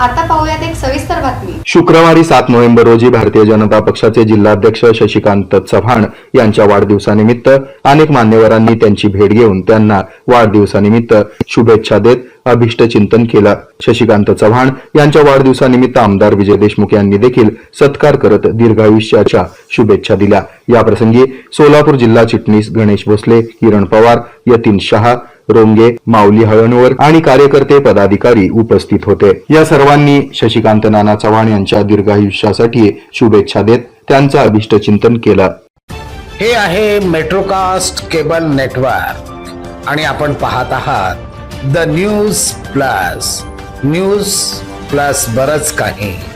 आता पाहूयात एक सविस्तर बातमी. शुक्रवारी सात नोव्हेंबर रोजी भारतीय जनता पक्षाचे जिल्हाध्यक्ष शशिकांत चव्हाण यांच्या वाढदिवसानिमित्त अनेक मान्यवरांनी त्यांची भेट घेऊन त्यांना वाढदिवसानिमित्त शुभेच्छा देत अभिष्ट चिंतन केलं. शशिकांत चव्हाण यांच्या वाढदिवसानिमित्त आमदार विजय देशमुख यांनी देखील सत्कार करत दीर्घायुष्याच्या शुभेच्छा दिल्या. याप्रसंगी सोलापूर जिल्हा चिटणीस गणेश भोसले किरण पवार यतीन शहा रोंगे माऊली हळणवर आणि कार्यकर्ते पदाधिकारी उपस्थित होते. या सर्वांनी शशिकांत नाना चव्हाण यांच्या दीर्घायुष्यासाठी शुभेच्छा देत त्यांचं अभिष्ट चिंतन केलं. हे आहे मेट्रोकास्ट केबल नेटवर्क. आणि आपण पाहत आहात the news plus. News plus बरच काही.